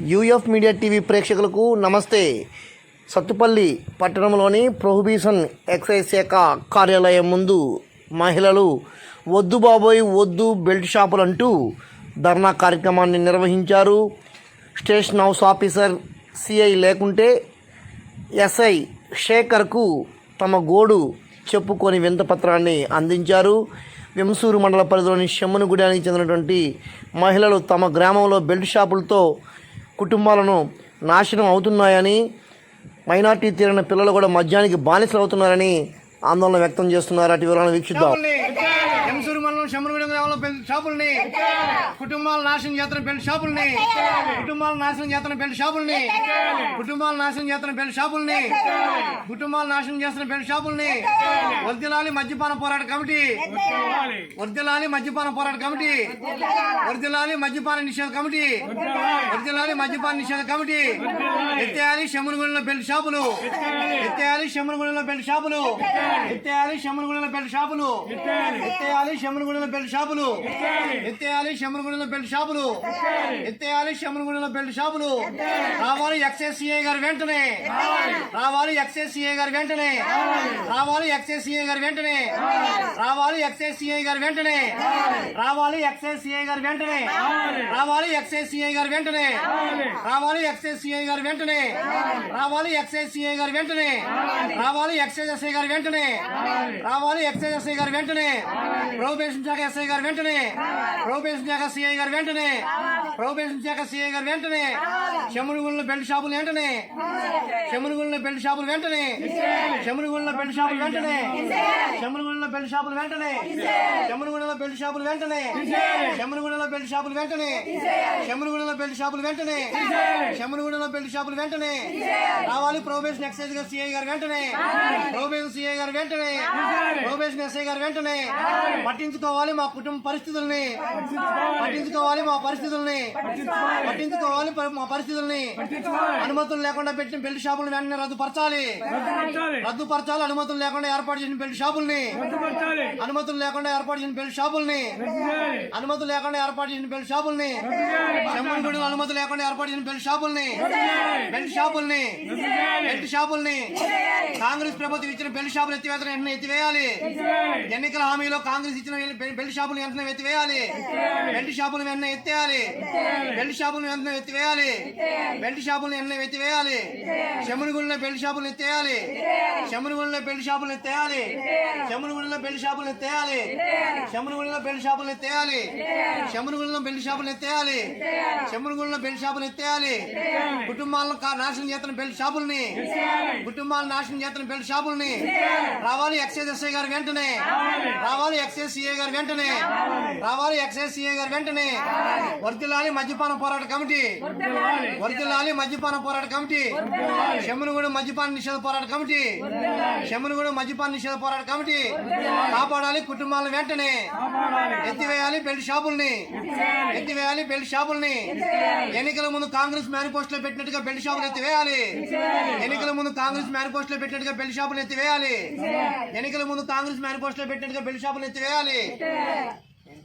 UF media TV ప్రేక్షకులకు నమస్తే. సత్తుపల్లి పట్టణంలోని ప్రొహిబిషన్ ఎక్సైజ్ శాఖ కార్యాలయం ముందు మహిళలు వద్దు బాబోయ్ వద్దు బెల్ట్ షాపులు అంటూ ధర్నా కార్యక్రమాన్ని నిర్వహించారు. స్టేషన్ హౌస్ ఆఫీసర్ సిఐ లేకుంటే ఎస్ఐ శేఖర్కు తమ గోడు చెప్పుకొని వింతపత్రాన్ని అందించారు. వెంసూరు మండల పరిధిలోని షమ్మనుగూడానికి చెందినటువంటి మహిళలు తమ గ్రామంలో బెల్ట్ షాపులతో కుటుంబాలను నాశనం అవుతున్నాయని మైనార్టీ తీరిన పిల్లలు కూడా మద్యానికి బానిసలు అవుతున్నారని ఆందోళన వ్యక్తం చేస్తున్నారు. అటు వివరాలను వీక్షిద్దాం. షాపుల్ని ఎంసూరు మండలం శమరగూడెం పెళ్ళి షాపుల్ని కుటుంబాలు నాశనం చేస్తున్న పెళ్ళి షాపుల్ని కుటుంబాలు నాశనం చేస్తున్న పెళ్ళి షాపుల్ని కుటుంబాలు నాశనం చేస్తున్న పెళ్ళి షాపుల్ని కుటుంబాలు నాశనం చేస్తున్న పెళ్ళి షాపుల్ని వర్దిలాలి మద్యపాన పోరాట కమిటీ వర్దిలాలి మద్యపాన పోరాట కమిటీ వర్దిలాలి మద్యపాన నిషేధ కమిటీ వర్దిలాలి మద్యపాన నిషేధ కమిటీ ఎత్తేయాలి శమరగూడెంలో పెళ్ళి షాపులు ఎత్తేయాలి శమరగూడెంలో పెళ్ళి షాపులు ఎత్తేయాలి శమరగూడెంలో పెళ్ళి షాపులు ఎత్తేయాలి శమరగూడెంలో పెళ్ళి షాపులు ఎత్తేయాలి శమరగూడెంలో పెళ్ళి షాపులు ఎత్తేయాలి శమరగూడెంలో పెళ్ళి షాపులు రావాలి ఎక్సైజ్ సిఐ గారు వెంటనే రావాలి ఎక్సైజ్ సిఐ గారు వెంటనే రావాలి ఎక్సైజ్ సిఐ గారు వెంటనే రావాలి ఎక్సైజ్ సిఐ గారు వెంటనే రావాలి ఎక్సైజ్ సిఐ గారు వెంటనే రావాలి ఎక్సైజ్ సిఐ గారు వెంటనే రావాలి ఎక్సైజ్ సిఐ గారు వెంటనే రావాలి ఎక్సైజ్ సిఐ గారు వెంటనే రావాలి ఎక్సైజ్ గారు వెంటనే రావాలి ఎక్సైజ్ గారు వెంటనే ప్రొబేషన్ శాఖ ఎస్ఐ గారు వెంటనే. ప్రొబేషన్ శాఖ సిఐ గారు వెంటనే. ప్రొబేషన్ శాఖ సిఐ గారు వెంటనే. చెమురుగుళ్ళ బెల్ట్ షాపులు వెంటనే. చెమురుగుళ్ళ బెల్ట్ షాపులు వెంటనే. చెమురుగుళ్ళ బెల్ట్ షాపులు వెంటనే. చెమురుగుళ్ళ బెల్ట్ షాపులు వెంటనే. చెమురుగుళ్ళ బెల్ట్ షాపులు వెంటనే. చెమురుగుళ్ళ బెల్ట్ షాపులు వెంటనే. చెమురుగుళ్ళ బెల్ట్ షాపులు వెంటనే. చెమురుగుళ్ళ బెల్ట్ షాపులు వెంటనే. రావాలి. ప్రొబేషన్ ఎక్సైజ్ గారు సిఐ గారు వెంటనే. ప్రొబేషన్ సిఐ గారు వెంటనే. ప్రొబేషన్ ఎస్ఐ గారు వెంటనే. పట్టించుకోవాలి మా కుటుంబ పరిస్థితుల్ని. పట్టించుకోవాలి. మా పరిస్థితుల్ని. పట్టించుకోవాలి. మా పరిస్థితుల్ని. అనుమతులు లేకుండా పెట్టిన బెల్ట్ షాపులను వెంటనే రద్దుపరచాలి. రద్దుపరచాలి. అనుమతులు లేకుండా ఏర్పాటు చేసిన బెల్ట్ షాపుల్ని. అనుమతులు లేకుండా ఏర్పాటు చేసిన బెల్ట్ షాపుల్ని. అనుమతులు లేకుండా ఏర్పాటు చేసిన బెల్ట్ షాపుల్ని. చెమ్మగుడిలో అనుమతులు లేకుండా ఏర్పాటు చేసిన బెల్ట్ షాపుల్ని. బెల్ట్ షాపుల్ని. బెల్ట్ షాపుల్ని. కాంగ్రెస్ ప్రభుత్వం ఇచ్చిన బెల్ట్ షాపులు ఎత్తివేతను వెంటనే ఎత్తివేయాలి. ఎన్నికల హామీలో కాంగ్రెస్ ఇచ్చిన బెల్ట్ షాపులు వెంటనే ఎత్తివేయాలి. బెల్ట్ షాపులు వెంటనే ఎత్తేయాలి బెల్ట్ షాపులు వెంటనే ఎత్తివేయాలి. బెల్ట్ షాపులు వెంటనే ఎత్తివేయాలి. చెమునుగుళ్ళలో బెల్ట్ షాపులు ఎత్తేయాలి చెమునుగుళ్ళలో బెల్ట్ షాపులు ఎత్తేయాలి చెమునుగుళ్ళలో బెల్ట్ షాపులు ఎత్తేయాలి. చెమునుగుళ్ళలో బెల్ట్ షాపులు ఎత్తేయాలి. చెమునుగుళ్ళలో బెల్ట్ షాపులు ఎత్తేయాలి. చెమునుగుళ్ళలో బెల్ట్ షాపులు ఎత్తేయాలి. కుటుంబాలను నాశనం చేస్తున్న బెల్ట్ షాపుల్ని. కుటుంబాలను నాశనం చేస్తున్న బెల్ట్ షాపుల్ని. రావాలి ఎక్సైజ్ ఎస్ఐ గారు వెంటనే. రావాలి. ఎక్సైజ్ సిఐ గారు వెంటనే. రావాలి. ఎక్సైజ్ సిఐ గారు వెంటనే. వర్తిల్లాలి మద్యపాన పోరాట కమిటీ. వర్తిల్లాలి మద్యపాన పోరాట కమిటీ. శమునుగూడ మద్యపాన నిషేధ పోరాట కమిటీ. శమునుగూడ మద్యపాన నిషేధ పోరాట కమిటీ. కాపాడాలి. కుటుంబాలను వెంటనే. ఎత్తివేయాలి బెల్ట్ షాపుల్ని. ఎత్తివేయాలి. బెల్ట్ షాపుల్ని. ఎన్నికల ముందు కాంగ్రెస్ మేనిఫెస్టోలో పెట్టినట్టుగా బెల్ట్ షాపులు ఎత్తివేయాలి. ఎన్నికల ముందు కాంగ్రెస్ మేనిఫెస్టోలో పెట్టినట్టుగా బెల్ట్ షాపులు ఎత్తివేయాలి. ఎన్నికల ముందు కాంగ్రెస్ మేనిఫెస్టోలో పెట్టినట్టుగా బెల్ట్ షాపులు ఎత్తివేయాలి.